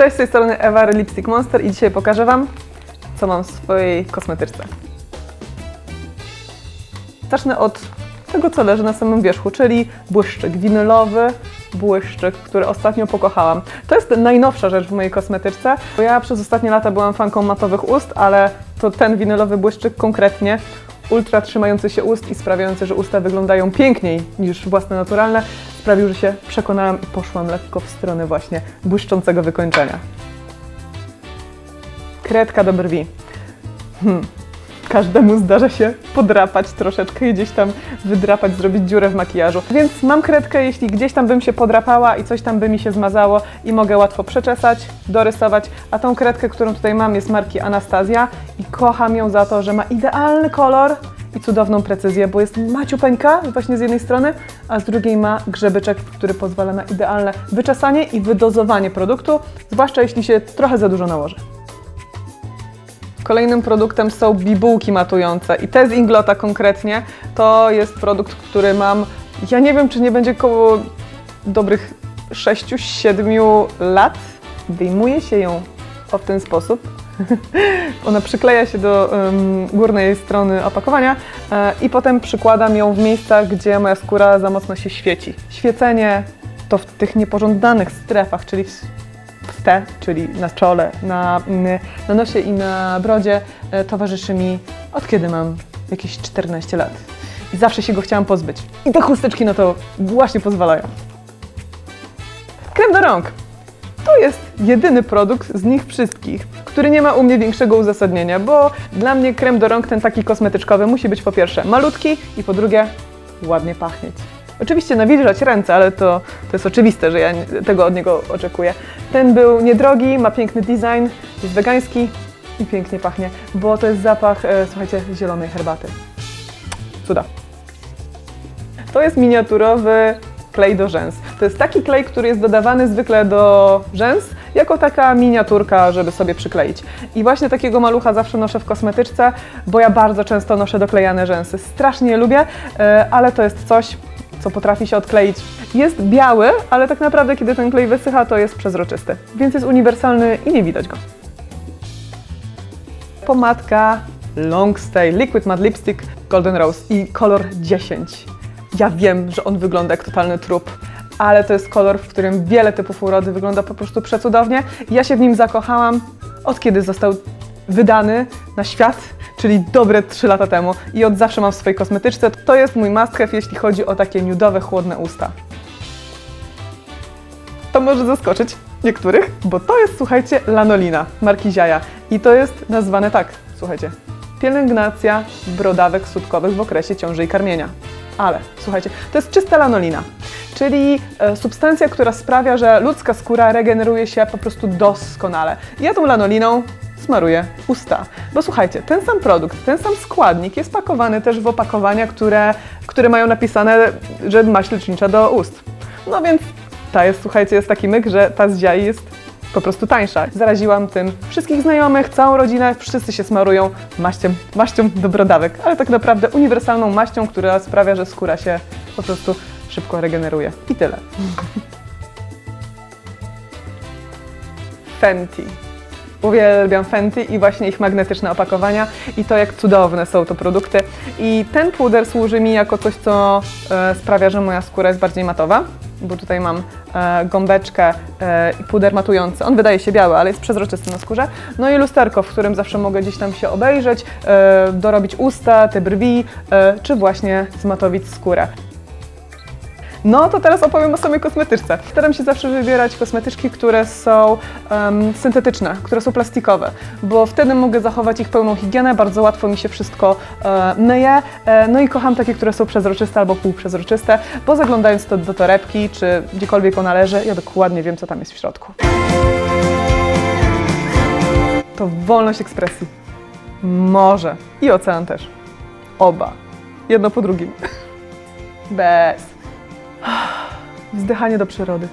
Cześć, z tej strony Ewa Lipstick Monster i dzisiaj pokażę Wam, co mam w swojej kosmetyczce. Zacznę od tego, co leży na samym wierzchu, czyli błyszczyk winylowy, błyszczyk, który ostatnio pokochałam. To jest najnowsza rzecz w mojej kosmetyczce, bo ja przez ostatnie lata byłam fanką matowych ust, ale to ten winylowy błyszczyk konkretnie ultra trzymający się ust i sprawiający, że usta wyglądają piękniej niż własne naturalne, sprawił, że się przekonałam i poszłam lekko w stronę właśnie błyszczącego wykończenia. Kredka do brwi. Hmm. Każdemu zdarza się podrapać troszeczkę i gdzieś tam wydrapać, zrobić dziurę w makijażu. Więc mam kredkę, jeśli gdzieś tam bym się podrapała i coś tam by mi się zmazało i mogę łatwo przeczesać, dorysować. A tą kredkę, którą tutaj mam jest marki Anastazja i kocham ją za to, że ma idealny kolor i cudowną precyzję, bo jest maciupeńka właśnie z jednej strony, a z drugiej ma grzebyczek, który pozwala na idealne wyczesanie i wydozowanie produktu, zwłaszcza jeśli się trochę za dużo nałoży. Kolejnym produktem są bibułki matujące i te z Inglota konkretnie to jest produkt, który mam, ja nie wiem czy nie będzie koło dobrych 6-7 lat. Wyjmuje się ją w ten sposób. Ona przykleja się do em, górnej strony opakowania e, i potem przykładam ją w miejscach, gdzie moja skóra za mocno się świeci. Świecenie to w tych niepożądanych strefach, czyli w te, czyli na czole, na, na nosie i na brodzie, e, towarzyszy mi od kiedy mam jakieś 14 lat. I zawsze się go chciałam pozbyć. I te chusteczki na to właśnie pozwalają. Krem do rąk. To jest jedyny produkt z nich wszystkich, który nie ma u mnie większego uzasadnienia, bo dla mnie krem do rąk, ten taki kosmetyczkowy, musi być po pierwsze malutki i po drugie ładnie pachnieć. Oczywiście nawilżać ręce, ale to, to jest oczywiste, że ja tego od niego oczekuję. Ten był niedrogi, ma piękny design, jest wegański i pięknie pachnie, bo to jest zapach, e, słuchajcie, zielonej herbaty. Cuda. To jest miniaturowy klej do rzęs. To jest taki klej, który jest dodawany zwykle do rzęs, jako taka miniaturka, żeby sobie przykleić. I właśnie takiego malucha zawsze noszę w kosmetyczce, bo ja bardzo często noszę doklejane rzęsy. Strasznie je lubię, e, ale to jest coś, co potrafi się odkleić. Jest biały, ale tak naprawdę, kiedy ten klej wysycha, to jest przezroczysty, więc jest uniwersalny i nie widać go. Pomadka Long Stay Liquid Matte Lipstick Golden Rose i kolor 10. Ja wiem, że on wygląda jak totalny trup, ale to jest kolor, w którym wiele typów urody wygląda po prostu przecudownie. Ja się w nim zakochałam od kiedy został wydany na świat, czyli dobre 3 lata temu. I od zawsze mam w swojej kosmetyczce. To jest mój must have, jeśli chodzi o takie nudowe, chłodne usta. To może zaskoczyć niektórych, bo to jest, słuchajcie, lanolina marki Ziaja. I to jest nazwane tak, słuchajcie, pielęgnacja brodawek sutkowych w okresie ciąży i karmienia. Ale, słuchajcie, to jest czysta lanolina, czyli e, substancja, która sprawia, że ludzka skóra regeneruje się po prostu doskonale. Ja tą lanoliną smaruję usta. Bo słuchajcie, ten sam produkt, ten sam składnik jest pakowany też w opakowania, które, które mają napisane, że maść lecznicza do ust. No więc ta jest, słuchajcie, jest taki myk, że ta z jest po prostu tańsza. Zaraziłam tym wszystkich znajomych, całą rodzinę, wszyscy się smarują maścią, maścią do brodawek, ale tak naprawdę uniwersalną maścią, która sprawia, że skóra się po prostu szybko regeneruje. I tyle. Fenty. Uwielbiam Fenty i właśnie ich magnetyczne opakowania i to jak cudowne są to produkty. I ten puder służy mi jako coś, co e, sprawia, że moja skóra jest bardziej matowa, bo tutaj mam e, gąbeczkę e, i puder matujący. On wydaje się biały, ale jest przezroczysty na skórze. No i lusterko, w którym zawsze mogę gdzieś tam się obejrzeć, e, dorobić usta, te brwi, e, czy właśnie zmatowić skórę. No to teraz opowiem o samej kosmetyczce. Staram się zawsze wybierać kosmetyczki, które są em, syntetyczne, które są plastikowe, bo wtedy mogę zachować ich pełną higienę, bardzo łatwo mi się wszystko e, myje. E, no i kocham takie, które są przezroczyste albo półprzezroczyste, bo zaglądając to do torebki, czy gdziekolwiek ona leży, ja dokładnie wiem, co tam jest w środku. To wolność ekspresji. Morze i ocean też. Oba. Jedno po drugim. Bez. Wzdychanie do przyrody.